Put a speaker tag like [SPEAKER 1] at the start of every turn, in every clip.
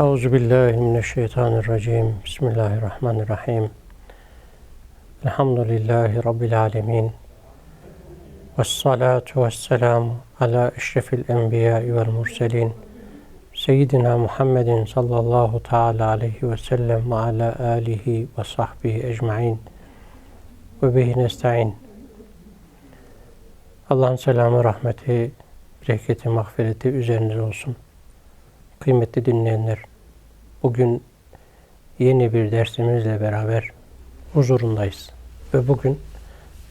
[SPEAKER 1] Euzu billahi mineşşeytanirracim. Bismillahirrahmanirrahim. Elhamdülillahi rabbil alamin. Ves salatu vesselam ala eşrefil enbiya vel murselin. Seyyidina Muhammedin sallallahu teala aleyhi ve sellem ve ala alihi ve sahbihi ecmaîn. Ve bihi nestaîn. Allah'ın selamı, rahmeti, bereketi, mağfireti üzerinize olsun. Kıymetli dinleyenler, bugün yeni bir dersimizle beraber huzurundayız. Ve bugün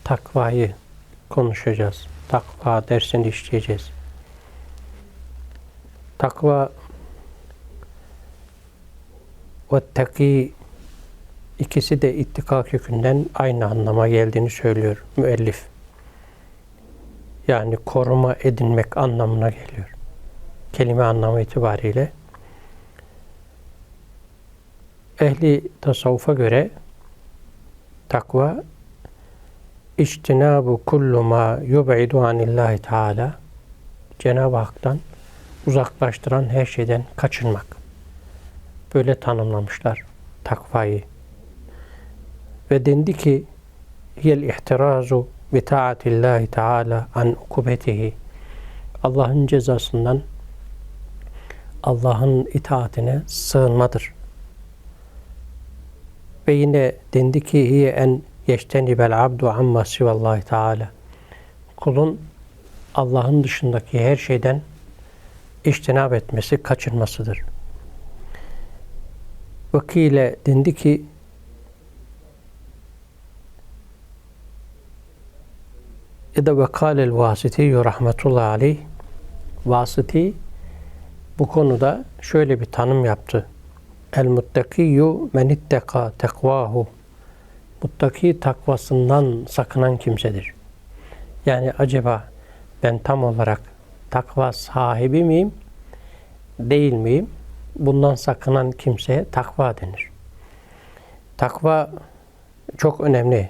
[SPEAKER 1] takvayı konuşacağız. Takva dersini işleyeceğiz. Takva ve taki ikisi de ittika kökünden aynı anlama geldiğini söylüyor müellif. Yani koruma edinmek anlamına geliyor kelime anlamı itibariyle ehli tasavvufa göre takva içtinabu kullu ma yub'idu anillahi teala Cenab-ı Hak'tan uzaklaştıran her şeyden kaçınmak. Böyle tanımlamışlar takvayı. Ve dendi ki hiyel ihtirazu bi taatillahi teala an ukubetihi Allah'ın cezasından Allah'ın itaatine sığınmadır. Ve yine dendi ki hiye en yeştenibel abdu amma sivallahi teala. Kulun Allah'ın dışındaki her şeyden iştinab etmesi, kaçınmasıdır. Vakile dendi ki ya da vekalel vasiti rahmetullahi aleyh vasiti bu konuda şöyle bir tanım yaptı. El muttakiyyu men itteka tekvahu. Muttaki takvasından sakınan kimsedir. Yani acaba ben tam olarak takva sahibi miyim? Değil miyim? Bundan sakınan kimseye takva denir. Takva çok önemli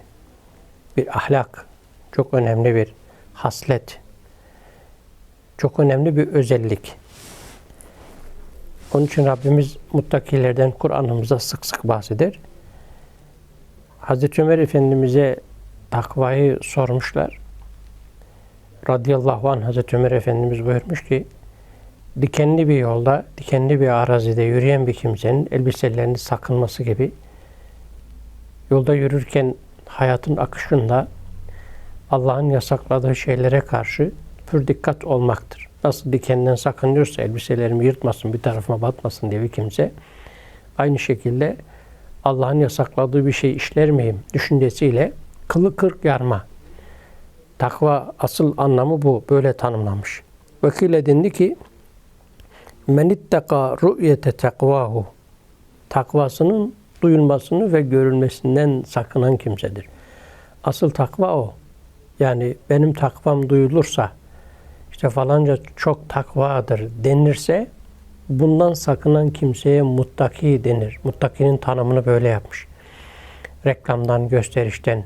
[SPEAKER 1] bir ahlak, çok önemli bir haslet, çok önemli bir özellik. Onun için Rabbimiz muttakilerden Kur'an'ımıza sık sık bahseder. Hazreti Ömer Efendimiz'e takvayı sormuşlar. Radıyallahu anh Hazreti Ömer Efendimiz buyurmuş ki dikenli bir yolda, dikenli bir arazide yürüyen bir kimsenin elbiselerini sakınması gibi yolda yürürken hayatın akışında Allah'ın yasakladığı şeylere karşı pür dikkat olmaktır nasıl dikenden sakınıyorsa elbiselerimi yırtmasın, bir tarafıma batmasın diye bir kimse aynı şekilde Allah'ın yasakladığı bir şey işler miyim düşüncesiyle kılı kırk yarma. Takva asıl anlamı bu. Böyle tanımlanmış. Vakile dendi ki men ittaka ru'yete tekvahu takvasının duyulmasını ve görülmesinden sakınan kimsedir. Asıl takva o. Yani benim takvam duyulursa, işte falanca çok takvadır denirse bundan sakınan kimseye muttaki denir. Muttakinin tanımını böyle yapmış. Reklamdan, gösterişten,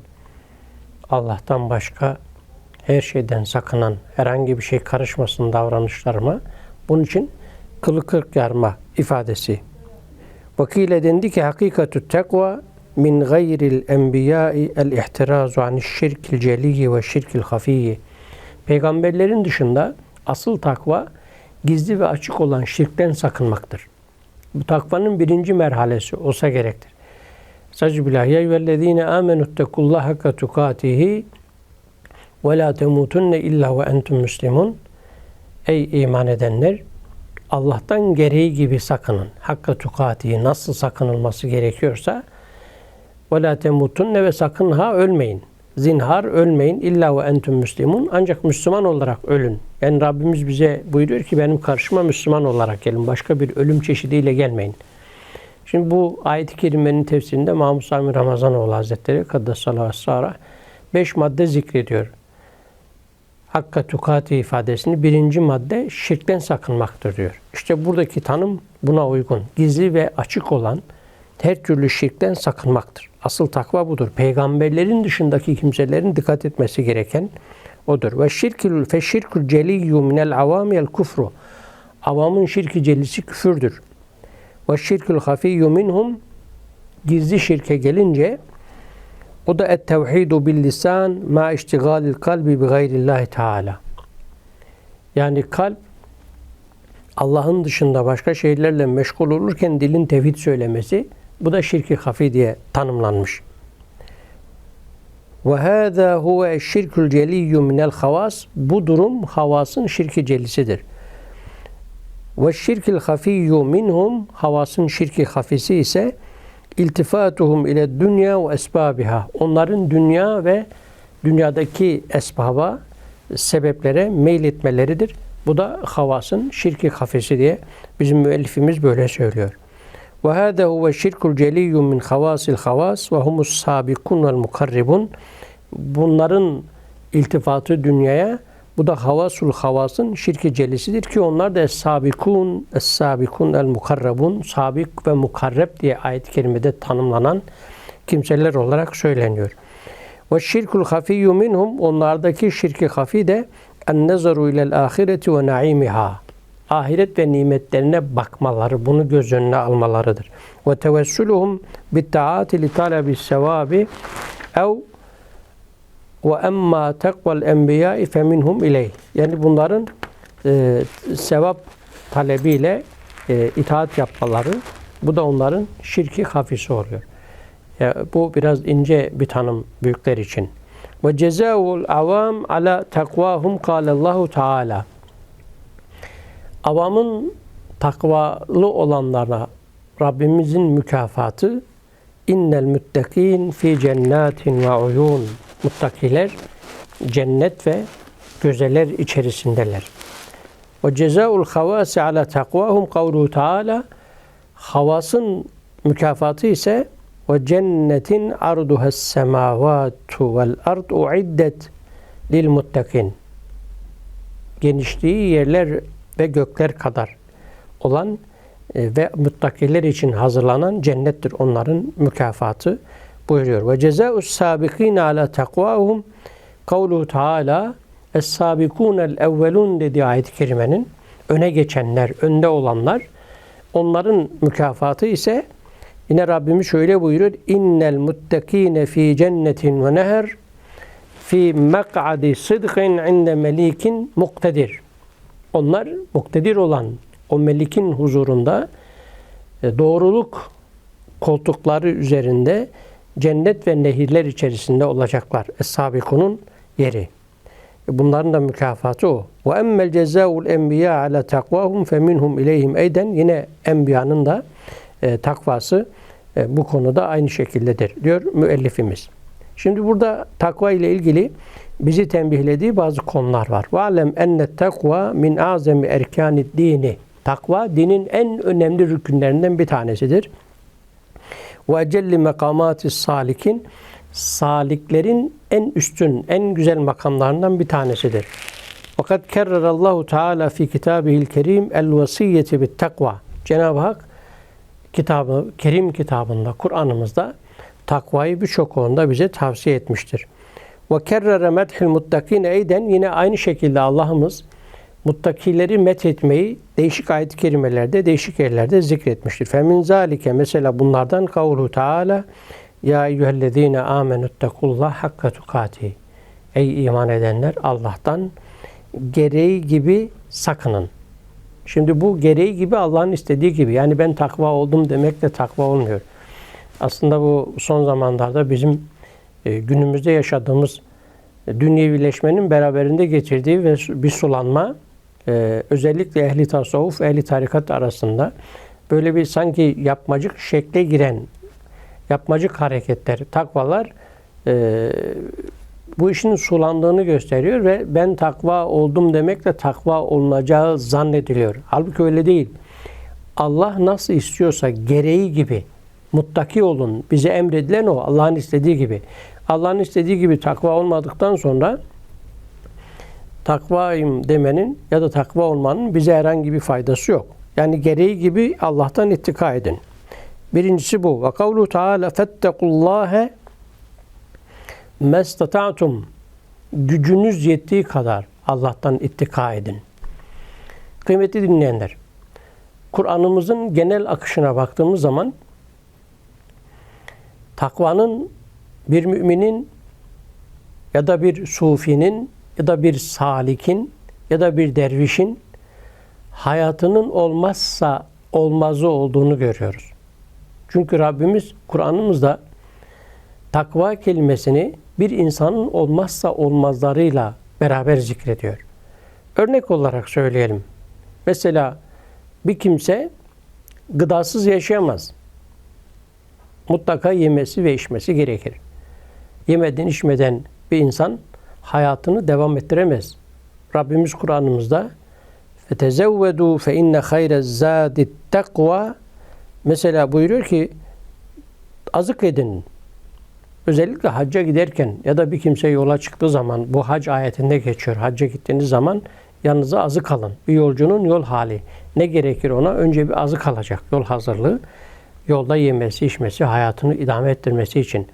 [SPEAKER 1] Allah'tan başka her şeyden sakınan, herhangi bir şey karışmasın davranışlarıma. Bunun için kılı kırk yarma ifadesi. Vakile dendi ki hakikatü tekva min gayril enbiyai el ihtirazu aniş şirkil celiyi ve şirkil hafiyi. Peygamberlerin dışında asıl takva gizli ve açık olan şirkten sakınmaktır. Bu takvanın birinci merhalesi olsa gerektir. Sadece billahi ya eyyühellezine amenu tekullaha hakka tukatihi ve la temutunne illa ve entum muslimun. Ey iman edenler Allah'tan gereği gibi sakının. Hakka tukatihi nasıl sakınılması gerekiyorsa ve la temutunne ve sakın ha ölmeyin. Zinhar ölmeyin illa ve entüm müslimun. Ancak Müslüman olarak ölün. Yani Rabbimiz bize buyuruyor ki benim karşıma Müslüman olarak gelin. Başka bir ölüm çeşidiyle gelmeyin. Şimdi bu ayet-i kerimenin tefsirinde Mahmud Sami Ramazanoğlu Hazretleri Kaddesallahu Sara beş madde zikrediyor. Hakka tukati ifadesini birinci madde şirkten sakınmaktır diyor. İşte buradaki tanım buna uygun. Gizli ve açık olan her türlü şirkten sakınmaktır. Asıl takva budur. Peygamberlerin dışındaki kimselerin dikkat etmesi gereken odur. Ve şirkül fe şirkül celiyyu minel avamiyel kufru. Avamın şirki celisi küfürdür. Ve şirkül hafiyyu minhum gizli şirke gelince o da et tevhidu bil lisan ma iştigalil kalbi bi gayrillahi teala. Yani kalp Allah'ın dışında başka şeylerle meşgul olurken dilin tevhid söylemesi bu da şirki hafi diye tanımlanmış. Ve hâzâ huve şirkül celiyyü minel havas. Bu durum havasın şirki celisidir. Ve şirkil hafiyyü minhum havasın şirki hafisi ise iltifatuhum ile dünya ve esbabiha. Onların dünya ve dünyadaki esbaba, sebeplere meyletmeleridir. Bu da havasın şirki hafisi diye bizim müellifimiz böyle söylüyor. Ve hâdâ huve şirkul celiyyun min havasil havas ve humus sabikun vel mukarribun. Bunların iltifatı dünyaya bu da havasul havasın şirki celisidir ki onlar da es-sabikun, es-sabikun el-mukarrabun, sabik ve mukarreb diye ayet-i kerimede tanımlanan kimseler olarak söyleniyor. Ve şirkul hafiyyu minhum onlardaki şirki hafi de en nezaru ilel ahireti ve naimiha. Ahiret ve nimetlerine bakmaları, bunu göz önüne almalarıdır. Ve tevessuluhum bit taati li talebi sevabi ev ve emma tekvel enbiya feminhum ileyh. Yani bunların e, sevap talebiyle e, itaat yapmaları bu da onların şirki hafisi oluyor. Ya, bu biraz ince bir tanım büyükler için. Ve cezaul avam ala takvahum kâlallahu teâlâ. Avamın takvalı olanlara Rabbimizin mükafatı innel müttekîn fi cennetin ve uyun. Muttakiler cennet ve gözeler içerisindeler. Ve cezaul havasi ala takvahum kavluhu taala havasın mükafatı ise ve cennetin arduha semavatu vel ard uiddet lil muttakin. Genişliği yerler ve gökler kadar olan e, ve muttakiler için hazırlanan cennettir onların mükafatı buyuruyor. Ve cezaus sabikin ala takvahum kavluhu taala Es-sabikunel evvelun dediği ayet-i kerimenin öne geçenler, önde olanlar onların mükafatı ise yine Rabbimiz şöyle buyuruyor. İnnel muttakine fi cennetin ve neher fi mek'adi sıdkın inde melikin muktedir. Onlar muktedir olan o melikin huzurunda e, doğruluk koltukları üzerinde cennet ve nehirler içerisinde olacaklar. Es-Sabikunun yeri. Bunların da mükafatı o. Ve emmel cezaul enbiya ala takvahum fe minhum ileyhim eyden yine enbiyanın da e, takvası e, bu konuda aynı şekildedir diyor müellifimiz. Şimdi burada takva ile ilgili bizi tembihlediği bazı konular var. Ve alem enne takva min azami erkanid dini. Takva dinin en önemli rükünlerinden bir tanesidir. Ve ecelli mekamati salikin saliklerin en üstün, en güzel makamlarından bir tanesidir. Fakat kerrerallahu Teala fi kitabihil kerim el vasiyeti bit takva. Cenab-ı Hak kitabı, Kerim kitabında, Kur'an'ımızda takvayı birçok konuda bize tavsiye etmiştir. Ve kerrere medhil muttakine eyden yine aynı şekilde Allah'ımız muttakileri methetmeyi değişik ayet-i kerimelerde, değişik yerlerde zikretmiştir. Femin zalike mesela bunlardan kavlu Teala ya eyyühellezine amenüttekullah hakka tukati. Ey iman edenler Allah'tan gereği gibi sakının. Şimdi bu gereği gibi Allah'ın istediği gibi. Yani ben takva oldum demek de takva olmuyor. Aslında bu son zamanlarda bizim e, günümüzde yaşadığımız e, dünyevileşmenin beraberinde getirdiği ve bir sulanma e, özellikle ehli tasavvuf, ehli tarikat arasında böyle bir sanki yapmacık şekle giren yapmacık hareketler, takvalar bu işin sulandığını gösteriyor ve ben takva oldum demekle takva olunacağı zannediliyor. Halbuki öyle değil. Allah nasıl istiyorsa gereği gibi muttaki olun. Bize emredilen o. Allah'ın istediği gibi. Allah'ın istediği gibi takva olmadıktan sonra takvayım demenin ya da takva olmanın bize herhangi bir faydası yok. Yani gereği gibi Allah'tan ittika edin. Birincisi bu. Ve kavlu Teala fettekullâhe mestata'tum gücünüz yettiği kadar Allah'tan ittika edin. Kıymetli dinleyenler, Kur'an'ımızın genel akışına baktığımız zaman takvanın bir müminin ya da bir sufinin ya da bir salikin ya da bir dervişin hayatının olmazsa olmazı olduğunu görüyoruz. Çünkü Rabbimiz Kur'an'ımızda takva kelimesini bir insanın olmazsa olmazlarıyla beraber zikrediyor. Örnek olarak söyleyelim. Mesela bir kimse gıdasız yaşayamaz mutlaka yemesi ve içmesi gerekir. Yemeden içmeden bir insan hayatını devam ettiremez. Rabbimiz Kur'an'ımızda fetezevvedu fe inne hayre zâdit takva mesela buyuruyor ki azık edin. Özellikle hacca giderken ya da bir kimse yola çıktığı zaman bu hac ayetinde geçiyor. Hacca gittiğiniz zaman yanınıza azık alın. Bir yolcunun yol hali. Ne gerekir ona? Önce bir azık alacak. Yol hazırlığı Yolda yemesi, içmesi, hayatını idame ettirmesi için.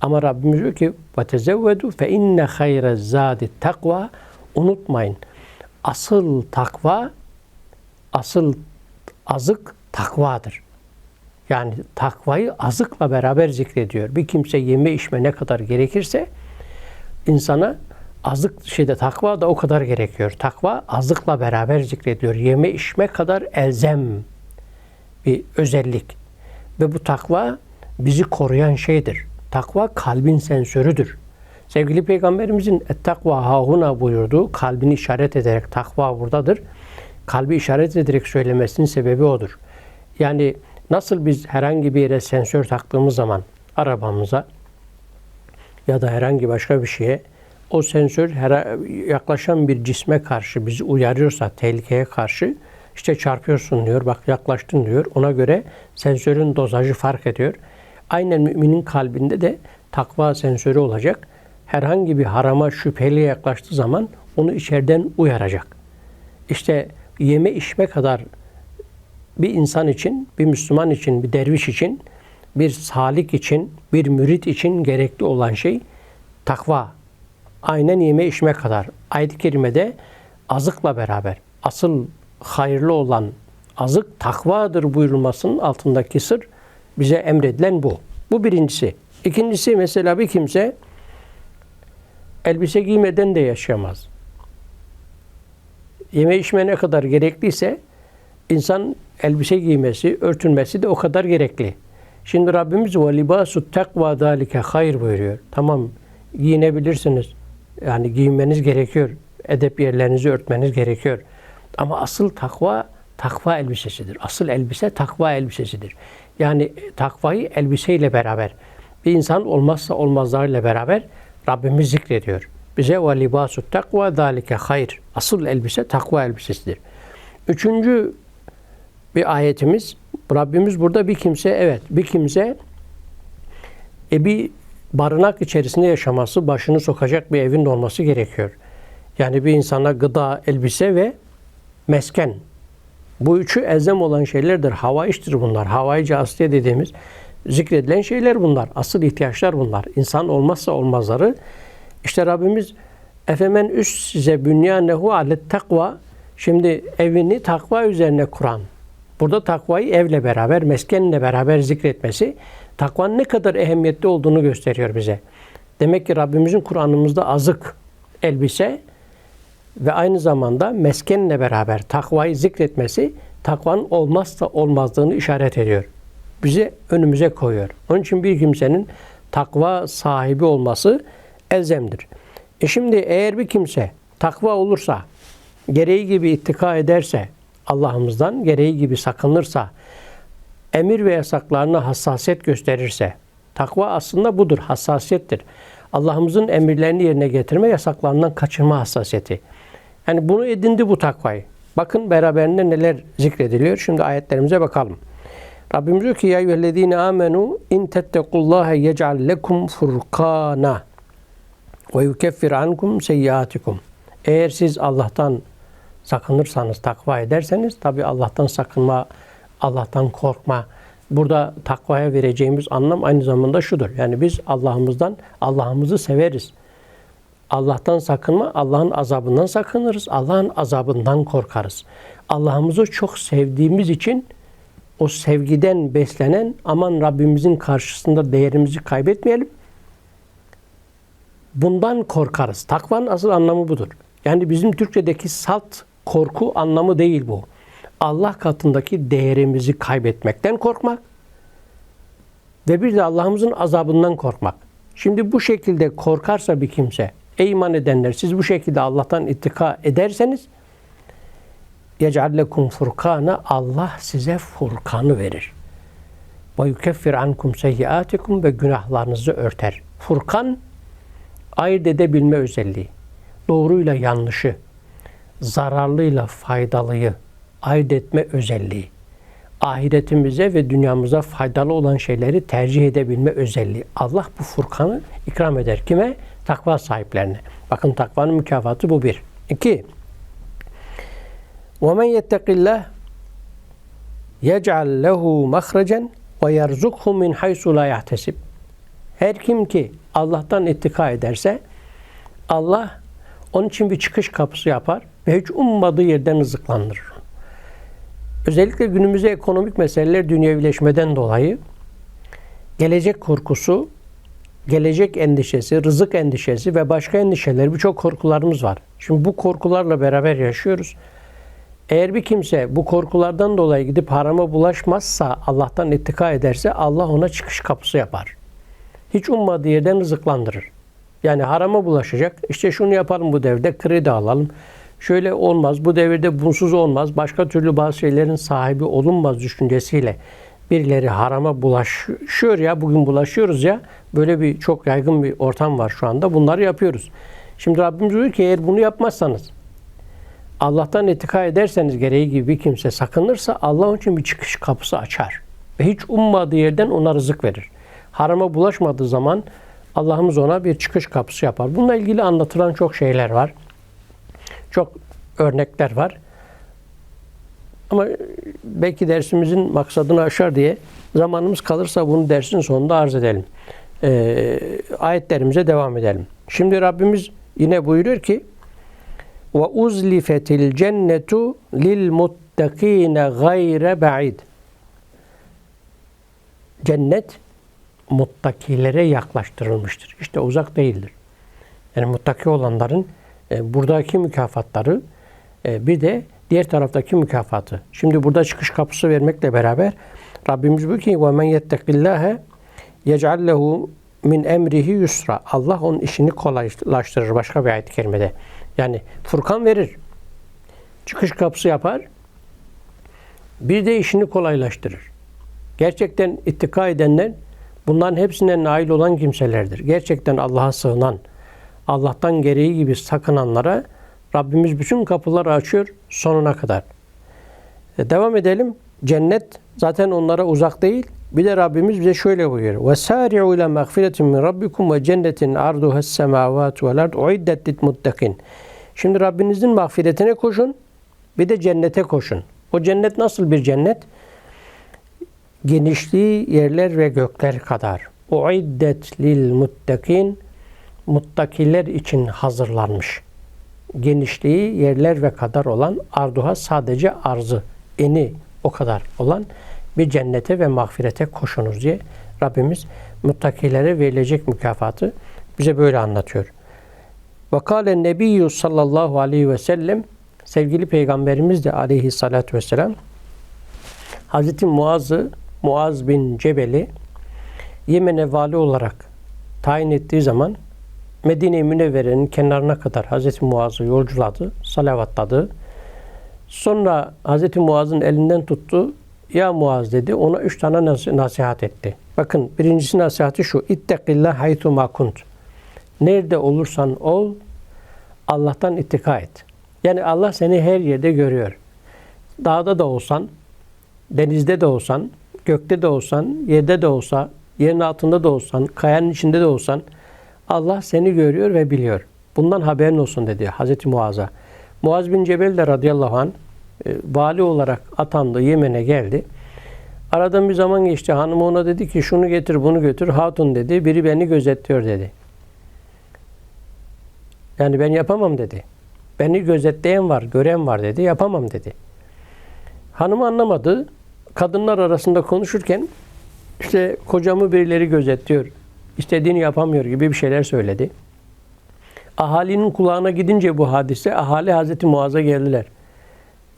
[SPEAKER 1] Ama Rabbimiz diyor ki وَتَزَوَّدُوا فَاِنَّ خَيْرَ الزَّادِ takva Unutmayın. Asıl takva, asıl azık takvadır. Yani takvayı azıkla beraber zikrediyor. Bir kimse yeme içme ne kadar gerekirse insana azık şeyde takva da o kadar gerekiyor. Takva azıkla beraber zikrediyor. Yeme içme kadar elzem bir özellik. Ve bu takva bizi koruyan şeydir. Takva kalbin sensörüdür. Sevgili Peygamberimizin takva hahuna buyurduğu kalbini işaret ederek takva buradadır. Kalbi işaret ederek söylemesinin sebebi odur. Yani nasıl biz herhangi bir yere sensör taktığımız zaman arabamıza ya da herhangi başka bir şeye o sensör her yaklaşan bir cisme karşı bizi uyarıyorsa tehlikeye karşı işte çarpıyorsun diyor. Bak yaklaştın diyor. Ona göre sensörün dozajı fark ediyor. Aynen müminin kalbinde de takva sensörü olacak. Herhangi bir harama şüpheli yaklaştığı zaman onu içeriden uyaracak. İşte yeme içme kadar bir insan için, bir Müslüman için, bir derviş için, bir salik için, bir mürit için gerekli olan şey takva. Aynen yeme içme kadar. Ayet-i kerimede azıkla beraber asıl hayırlı olan azık takvadır buyurulmasının altındaki sır bize emredilen bu. Bu birincisi. İkincisi mesela bir kimse elbise giymeden de yaşayamaz. Yeme içme ne kadar gerekliyse insan elbise giymesi, örtünmesi de o kadar gerekli. Şimdi Rabbimiz ve libasu takva dalike hayır buyuruyor. Tamam giyinebilirsiniz. Yani giyinmeniz gerekiyor. Edep yerlerinizi örtmeniz gerekiyor. Ama asıl takva takva elbisesidir. Asıl elbise takva elbisesidir. Yani takvayı elbiseyle beraber bir insan olmazsa olmazlarıyla beraber Rabbimiz zikrediyor. Bize ve libasu takva zalike hayır. Asıl elbise takva elbisesidir. Üçüncü bir ayetimiz Rabbimiz burada bir kimse evet bir kimse e, bir barınak içerisinde yaşaması, başını sokacak bir evin olması gerekiyor. Yani bir insana gıda, elbise ve mesken. Bu üçü elzem olan şeylerdir. Hava iştir bunlar. Havai casiye dediğimiz zikredilen şeyler bunlar. Asıl ihtiyaçlar bunlar. İnsan olmazsa olmazları. İşte Rabbimiz Efemen üst size bünyanehu alet takva. Şimdi evini takva üzerine kuran. Burada takvayı evle beraber, meskenle beraber zikretmesi takvanın ne kadar ehemmiyetli olduğunu gösteriyor bize. Demek ki Rabbimizin Kur'an'ımızda azık, elbise ve aynı zamanda meskenle beraber takvayı zikretmesi takvanın olmazsa olmazlığını işaret ediyor. Bize önümüze koyuyor. Onun için bir kimsenin takva sahibi olması elzemdir. E şimdi eğer bir kimse takva olursa, gereği gibi ittika ederse, Allah'ımızdan gereği gibi sakınırsa, emir ve yasaklarına hassasiyet gösterirse, takva aslında budur, hassasiyettir. Allah'ımızın emirlerini yerine getirme, yasaklarından kaçınma hassasiyeti. Yani bunu edindi bu takvayı. Bakın beraberinde neler zikrediliyor. Şimdi ayetlerimize bakalım. Rabbimiz diyor ki ya eyyühellezine amenu in tettekullaha yec'al lekum furkana ve yukeffir ankum seyyiatikum. Eğer siz Allah'tan sakınırsanız, takva ederseniz tabi Allah'tan sakınma, Allah'tan korkma. Burada takvaya vereceğimiz anlam aynı zamanda şudur. Yani biz Allah'ımızdan Allah'ımızı severiz. Allah'tan sakınma, Allah'ın azabından sakınırız. Allah'ın azabından korkarız. Allah'ımızı çok sevdiğimiz için o sevgiden beslenen aman Rabbimizin karşısında değerimizi kaybetmeyelim. Bundan korkarız. Takvanın asıl anlamı budur. Yani bizim Türkçedeki salt korku anlamı değil bu. Allah katındaki değerimizi kaybetmekten korkmak ve bir de Allah'ımızın azabından korkmak. Şimdi bu şekilde korkarsa bir kimse, Ey iman edenler siz bu şekilde Allah'tan ittika ederseniz yec'allekum furkana Allah size furkanı verir. Ve yukeffir ankum seyyiatikum ve günahlarınızı örter. Furkan ayırt edebilme özelliği. Doğruyla yanlışı, zararlıyla faydalıyı ayırt etme özelliği. Ahiretimize ve dünyamıza faydalı olan şeyleri tercih edebilme özelliği. Allah bu furkanı ikram eder. Kime? Takva sahiplerine. Bakın takvanın mükafatı bu bir. İki, وَمَنْ يَتَّقِ اللّٰهِ يَجْعَلْ لَهُ مَخْرَجًا وَيَرْزُقْهُ مِنْ حَيْسُ لَا يَحْتَسِبْ Her kim ki Allah'tan ittika ederse Allah onun için bir çıkış kapısı yapar ve hiç ummadığı yerden rızıklandırır. Özellikle günümüzde ekonomik meseleler dünyevileşmeden dolayı gelecek korkusu, gelecek endişesi, rızık endişesi ve başka endişeler birçok korkularımız var. Şimdi bu korkularla beraber yaşıyoruz. Eğer bir kimse bu korkulardan dolayı gidip harama bulaşmazsa, Allah'tan ittika ederse Allah ona çıkış kapısı yapar. Hiç ummadığı yerden rızıklandırır. Yani harama bulaşacak. İşte şunu yapalım bu devirde, kredi alalım. Şöyle olmaz, bu devirde bunsuz olmaz, başka türlü bazı şeylerin sahibi olunmaz düşüncesiyle birileri harama bulaşıyor ya, bugün bulaşıyoruz ya, böyle bir çok yaygın bir ortam var şu anda. Bunları yapıyoruz. Şimdi Rabbimiz diyor ki eğer bunu yapmazsanız, Allah'tan etika ederseniz gereği gibi bir kimse sakınırsa Allah için bir çıkış kapısı açar. Ve hiç ummadığı yerden ona rızık verir. Harama bulaşmadığı zaman Allah'ımız ona bir çıkış kapısı yapar. Bununla ilgili anlatılan çok şeyler var. Çok örnekler var. Ama belki dersimizin maksadını aşar diye zamanımız kalırsa bunu dersin sonunda arz edelim. Ee, ayetlerimize devam edelim. Şimdi Rabbimiz yine buyuruyor ki ve uzlifetil cennetu lil muttakine gayre ba'id. Cennet muttakilere yaklaştırılmıştır. İşte uzak değildir. Yani muttaki olanların e, buradaki mükafatları e, bir de diğer taraftaki mükafatı. Şimdi burada çıkış kapısı vermekle beraber Rabbimiz bu ki ve men yettekillâhe yec'al lehu min emrihi yusra. Allah onun işini kolaylaştırır başka bir ayet-i kerimede. Yani Furkan verir. Çıkış kapısı yapar. Bir de işini kolaylaştırır. Gerçekten ittika edenler bunların hepsine nail olan kimselerdir. Gerçekten Allah'a sığınan, Allah'tan gereği gibi sakınanlara Rabbimiz bütün kapıları açıyor sonuna kadar. E, devam edelim. Cennet zaten onlara uzak değil. Bir de Rabbimiz bize şöyle buyuruyor. Min rabbikum ve cennetin arduha semavat vel ard uiddet lit muttakin. Şimdi Rabbinizin mağfiretine koşun. Bir de cennete koşun. O cennet nasıl bir cennet? Genişliği yerler ve gökler kadar. Uiddet lil muttakin muttakiler için hazırlanmış. Genişliği yerler ve kadar olan arduha sadece arzı, eni o kadar olan bir cennete ve mağfirete koşunuz diye Rabbimiz muttakilere verilecek mükafatı bize böyle anlatıyor. Ve kâle nebiyyü sallallahu aleyhi ve sellem sevgili peygamberimiz de aleyhissalatü vesselam Hazreti Muaz'ı Muaz bin Cebel'i Yemen'e vali olarak tayin ettiği zaman Medine-i Münevvere'nin kenarına kadar Hazreti Muaz'ı yolculadı, salavatladı. Sonra Hazreti Muaz'ın elinden tuttu. Ya Muaz dedi. Ona üç tane nasihat etti. Bakın birincisi nasihati şu. İttekillah haytu makunt. Nerede olursan ol, Allah'tan ittika et. Yani Allah seni her yerde görüyor. Dağda da olsan, denizde de olsan, gökte de olsan, yerde de olsa, yerin altında da olsan, kayanın içinde de olsan Allah seni görüyor ve biliyor. Bundan haberin olsun dedi Hazreti Muaz'a. Muaz bin Cebel de radıyallahu anh e, vali olarak atandı, Yemen'e geldi. Aradan bir zaman geçti. Hanım ona dedi ki şunu getir bunu götür. Hatun dedi. Biri beni gözetliyor dedi. Yani ben yapamam dedi. Beni gözetleyen var, gören var dedi. Yapamam dedi. Hanım anlamadı. Kadınlar arasında konuşurken işte kocamı birileri gözetliyor. İstediğini yapamıyor gibi bir şeyler söyledi. Ahalinin kulağına gidince bu hadise ahali Hazreti Muaz'a geldiler.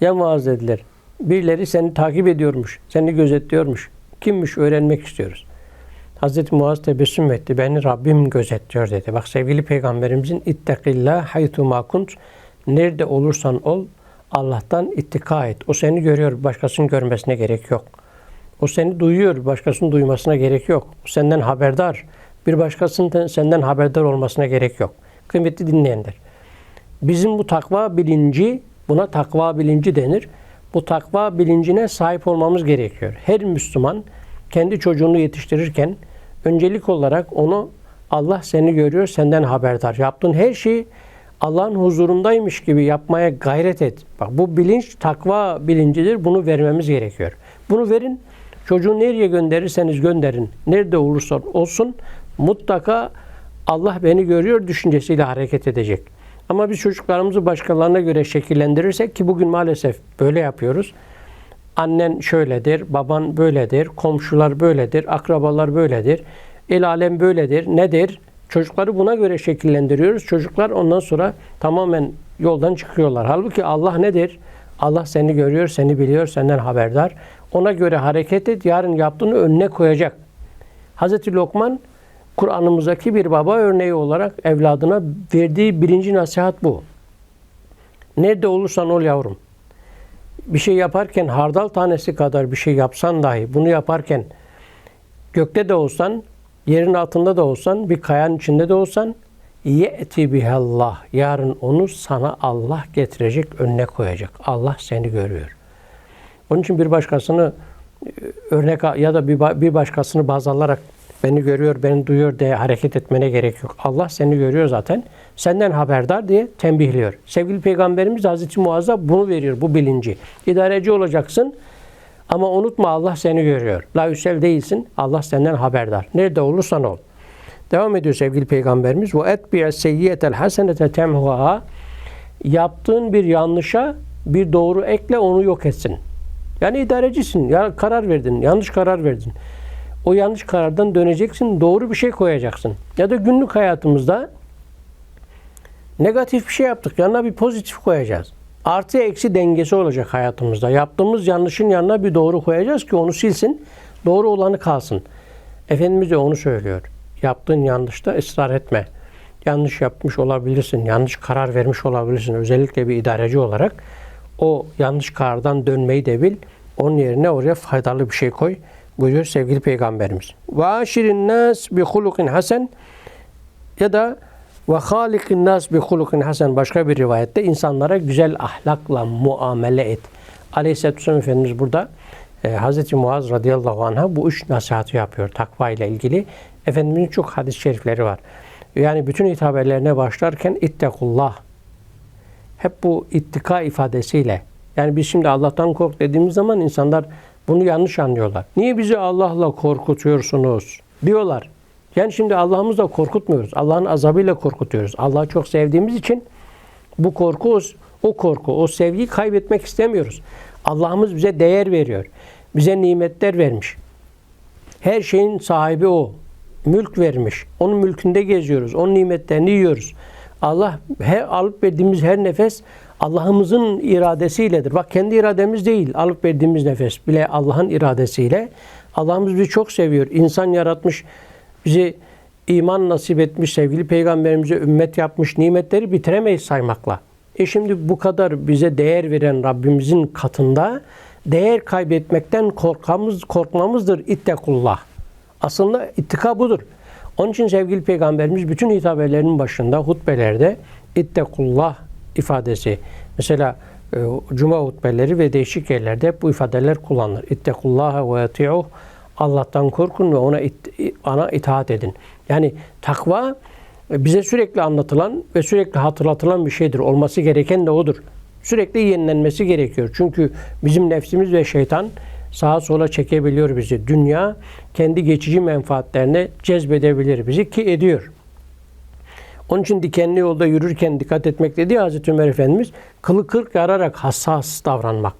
[SPEAKER 1] Ya Muaz dediler. Birileri seni takip ediyormuş. Seni gözetliyormuş. Kimmiş öğrenmek istiyoruz. Hazreti Muaz tebessüm etti. Beni Rabbim gözetliyor dedi. Bak sevgili peygamberimizin ittakillah haytu ma kunt nerede olursan ol Allah'tan ittika et. O seni görüyor. Başkasının görmesine gerek yok. O seni duyuyor. Başkasının duymasına gerek yok. O senden haberdar. Bir başkasının senden haberdar olmasına gerek yok. Kıymetli dinleyenler. Bizim bu takva bilinci, buna takva bilinci denir. Bu takva bilincine sahip olmamız gerekiyor. Her Müslüman kendi çocuğunu yetiştirirken öncelik olarak onu Allah seni görüyor, senden haberdar. Yaptığın her şeyi Allah'ın huzurundaymış gibi yapmaya gayret et. Bak bu bilinç takva bilincidir. Bunu vermemiz gerekiyor. Bunu verin. Çocuğu nereye gönderirseniz gönderin. Nerede olursa olsun mutlaka Allah beni görüyor düşüncesiyle hareket edecek. Ama biz çocuklarımızı başkalarına göre şekillendirirsek ki bugün maalesef böyle yapıyoruz. Annen şöyledir, baban böyledir, komşular böyledir, akrabalar böyledir, el alem böyledir. Nedir? Çocukları buna göre şekillendiriyoruz. Çocuklar ondan sonra tamamen yoldan çıkıyorlar. Halbuki Allah nedir? Allah seni görüyor, seni biliyor, senden haberdar. Ona göre hareket et, yarın yaptığını önüne koyacak. Hazreti Lokman Kur'an'ımızdaki bir baba örneği olarak evladına verdiği birinci nasihat bu. Nerede olursan ol yavrum. Bir şey yaparken hardal tanesi kadar bir şey yapsan dahi bunu yaparken gökte de olsan, yerin altında da olsan, bir kayanın içinde de olsan ye'ti bihallah. Yarın onu sana Allah getirecek, önüne koyacak. Allah seni görüyor. Onun için bir başkasını e, örnek ya da bir, bir başkasını baz alarak beni görüyor, beni duyuyor diye hareket etmene gerek yok. Allah seni görüyor zaten. Senden haberdar diye tembihliyor. Sevgili Peygamberimiz Hazreti Muaz'a bunu veriyor, bu bilinci. İdareci olacaksın ama unutma Allah seni görüyor. La üsel değilsin, Allah senden haberdar. Nerede olursan ol. Devam ediyor sevgili Peygamberimiz. Ve etbi'e seyyiyetel hasenete temhuha Yaptığın bir yanlışa bir doğru ekle onu yok etsin. Yani idarecisin. Ya karar verdin, yanlış karar verdin o yanlış karardan döneceksin, doğru bir şey koyacaksın. Ya da günlük hayatımızda negatif bir şey yaptık, yanına bir pozitif koyacağız. Artı eksi dengesi olacak hayatımızda. Yaptığımız yanlışın yanına bir doğru koyacağız ki onu silsin, doğru olanı kalsın. Efendimiz de onu söylüyor. Yaptığın yanlışta ısrar etme. Yanlış yapmış olabilirsin, yanlış karar vermiş olabilirsin. Özellikle bir idareci olarak o yanlış karardan dönmeyi de bil. Onun yerine oraya faydalı bir şey koy buyuruyor sevgili peygamberimiz. Ve aşirin nas bi hulukin hasen ya da ve halikin nas bi hulukin hasen başka bir rivayette insanlara güzel ahlakla muamele et. Aleyhisselatü Vesselam Efendimiz burada e, Hz. Muaz radıyallahu anh'a bu üç nasihatı yapıyor takva ile ilgili. Efendimizin çok hadis-i şerifleri var. Yani bütün hitabelerine başlarken ittekullah. Hep bu ittika ifadesiyle. Yani biz şimdi Allah'tan kork dediğimiz zaman insanlar bunu yanlış anlıyorlar. Niye bizi Allah'la korkutuyorsunuz? Diyorlar. Yani şimdi Allah'ımızla korkutmuyoruz. Allah'ın azabıyla korkutuyoruz. Allah'ı çok sevdiğimiz için bu korku, o, korku, o sevgiyi kaybetmek istemiyoruz. Allah'ımız bize değer veriyor. Bize nimetler vermiş. Her şeyin sahibi o. Mülk vermiş. Onun mülkünde geziyoruz. Onun nimetlerini yiyoruz. Allah her alıp verdiğimiz her nefes Allah'ımızın iradesiyledir. Bak kendi irademiz değil. Alıp verdiğimiz nefes bile Allah'ın iradesiyle. Allah'ımız bizi çok seviyor. İnsan yaratmış. Bizi iman nasip etmiş. Sevgili peygamberimize ümmet yapmış. Nimetleri bitiremeyiz saymakla. E şimdi bu kadar bize değer veren Rabbimizin katında değer kaybetmekten korkamız, korkmamızdır ittekullah. Aslında ittika budur. Onun için sevgili peygamberimiz bütün hitabelerinin başında hutbelerde ittekullah ifadesi. Mesela e, cuma hutbeleri ve değişik yerlerde bu ifadeler kullanılır. İttekullaha ve yati'uh Allah'tan korkun ve ona it, ana itaat edin. Yani takva e, bize sürekli anlatılan ve sürekli hatırlatılan bir şeydir. Olması gereken de odur. Sürekli yenilenmesi gerekiyor. Çünkü bizim nefsimiz ve şeytan sağa sola çekebiliyor bizi. Dünya kendi geçici menfaatlerine cezbedebilir bizi ki ediyor. Onun için dikenli yolda yürürken dikkat etmek dedi ya Hazreti Ömer Efendimiz kılı kırk yararak hassas davranmak.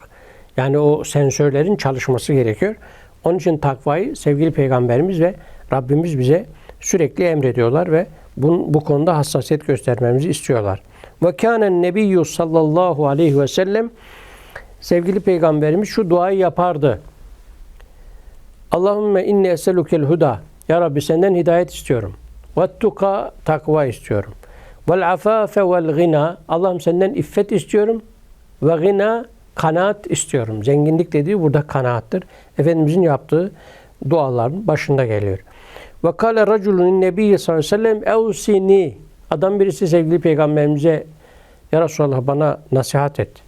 [SPEAKER 1] Yani o sensörlerin çalışması gerekiyor. Onun için takvayı sevgili peygamberimiz ve Rabbimiz bize sürekli emrediyorlar ve bu, bu konuda hassasiyet göstermemizi istiyorlar. Ve kânen nebiyyü sallallahu aleyhi ve sellem sevgili peygamberimiz şu duayı yapardı. Allahümme inni eselukel huda. Ya Rabbi senden hidayet istiyorum. Ve tuka takva istiyorum. Vel afafe vel gina. Allah'ım senden iffet istiyorum. Ve gina kanaat istiyorum. Zenginlik dediği burada kanaattır. Efendimizin yaptığı duaların başında geliyor. Ve kâle raculun nebiyye sallallahu aleyhi ve sellem evsini. Adam birisi sevgili peygamberimize ya Resulallah bana nasihat et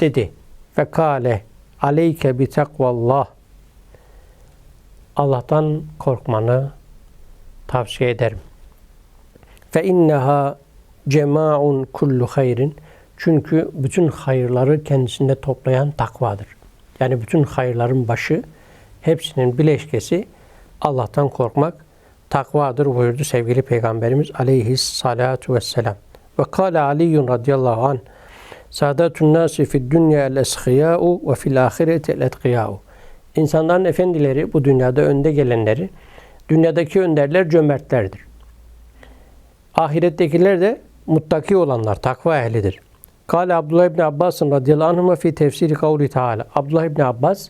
[SPEAKER 1] dedi. Ve kâle aleyke bi takvallah. Allah'tan korkmanı tavsiye ederim. Fe inneha cema'un kullu hayrin. Çünkü bütün hayırları kendisinde toplayan takvadır. Yani bütün hayırların başı, hepsinin bileşkesi Allah'tan korkmak, takvadır buyurdu sevgili Peygamberimiz aleyhissalatu vesselam. Ve kâle Aliyyun radıyallahu anh, Sadatun nasi fid dünya el eshiyâ'u ve fil ahireti el etkiyâ'u. İnsanların efendileri, bu dünyada önde gelenleri, dünyadaki önderler cömertlerdir. Ahirettekiler de muttaki olanlar, takva ehlidir. Kale Abdullah İbni Abbas radıyallahu anhuma fi tefsiri kavli Teala. Abdullah İbni Abbas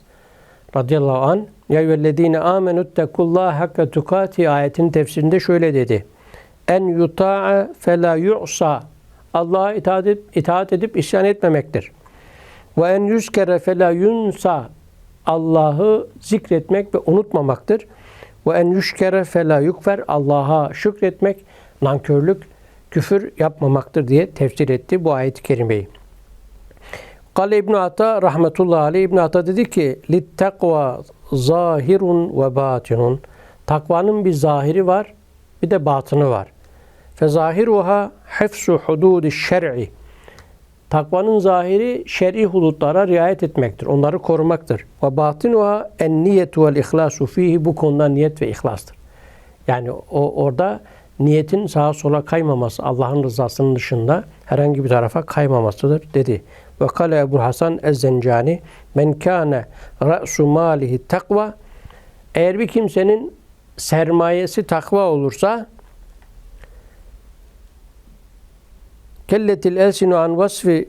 [SPEAKER 1] radıyallahu anh ya eyyühellezine amenüttekullaha hakka tukati ayetin tefsirinde şöyle dedi. En yuta'a fe la yu'sa. Allah'a itaat edip, itaat edip isyan etmemektir. Ve en yüzkere fe la yunsa. Allah'ı zikretmek ve unutmamaktır. Ve en yüşkere fe la yukfer. Allah'a şükretmek, nankörlük, küfür yapmamaktır diye tefsir etti bu ayet-i kerimeyi. Kale İbn Ata rahmetullahi aleyh İbn Ata dedi ki: "Lit takva zahirun ve batinun." Takvanın bir zahiri var, bir de batını var. Fe zahiruha hifsu hududi şer'i. Takvanın zahiri şer'i hudutlara riayet etmektir. Onları korumaktır. Ve batinuha en niyetu vel ihlasu fihi. Bu konuda niyet ve ihlastır. Yani o orada niyetin sağa sola kaymaması, Allah'ın rızasının dışında herhangi bir tarafa kaymamasıdır dedi. Ve kale Ebu Hasan Ez-Zencani men kâne ra'su malihi takva eğer bir kimsenin sermayesi takva olursa kelletil elsinu an vasfi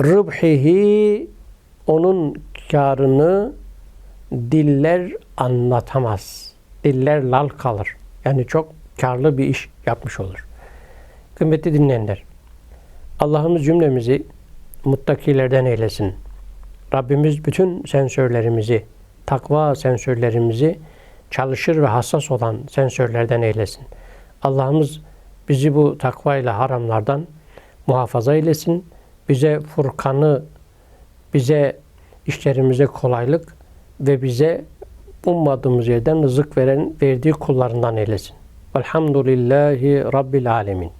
[SPEAKER 1] rıbhihi onun karını diller anlatamaz. Diller lal kalır. Yani çok karlı bir iş yapmış olur. Kıymetli dinleyenler, Allah'ımız cümlemizi muttakilerden eylesin. Rabbimiz bütün sensörlerimizi, takva sensörlerimizi çalışır ve hassas olan sensörlerden eylesin. Allah'ımız bizi bu takvayla haramlardan muhafaza eylesin. Bize Furkan'ı, bize işlerimize kolaylık ve bize ummadığımız yerden rızık veren, verdiği kullarından eylesin. Velhamdülillahi Rabbil Alemin.